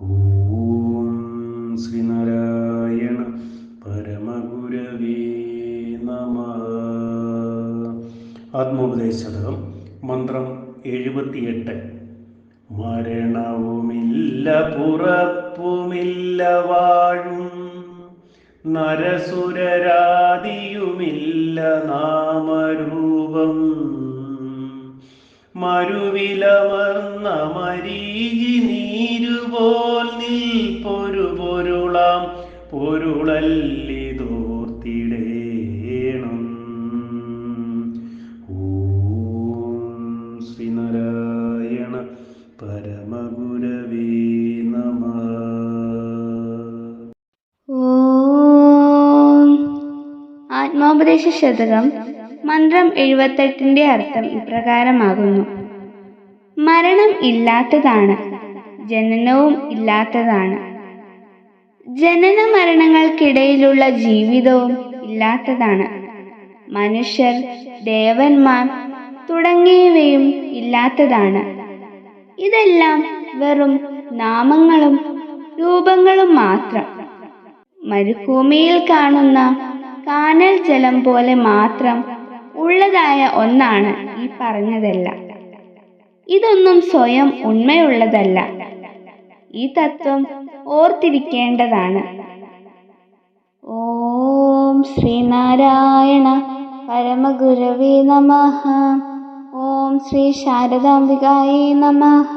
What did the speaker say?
ഓം ശ്രീനാരായണ പരമഗുരവേ നമ. ആത്മോപദേശതകം മന്ത്രം എഴുപത്തിയെട്ട്. മരണവുമില്ല പുറപ്പുമില്ല വാഴും. നരസുരരാതിയുമില്ല നാമരൂപം. മരുവിലമർന്ന മരീചി പൊരുളാം പൊരുളല്ലിതോർത്തിടേണം. ഓം ശ്രീനാരായണ പരമഗുരവേ നമ. ഓം ആത്മോപദേശ ശതകം മന്ത്രം എഴുപത്തെട്ടിന്റെ അർത്ഥം ഇപ്രകാരമാകുന്നു. മരണം ഇല്ലാത്തതാണ് ജനനവും ഇല്ലാത്തതാണ്. ജനന മരണങ്ങൾക്കിടയിലുള്ള ജീവിതവും ഇല്ലാത്തതാണ്. മനുഷ്യർ ദേവന്മാർ തുടങ്ങിയവയും ഇല്ലാത്തതാണ്. ഇതെല്ലാം വെറും നാമങ്ങളും രൂപങ്ങളും മാത്രം. മരുഭൂമിയിൽ കാണുന്ന കാനൽ ജലം പോലെ മാത്രം ഉള്ളതായ ഒന്നാണ് ഈ പറഞ്ഞതെല്ലാം. ഇതൊന്നും സ്വയം ഉണ്മയുള്ളതല്ല. ഈ തത്വം ഓർത്തിരിക്കേണ്ടതാണ്. ഓം ശ്രീനാരായണ പരമഗുരവേ നമഃ. ഓം ശ്രീ ശാരദാംബികായേ നമഃ.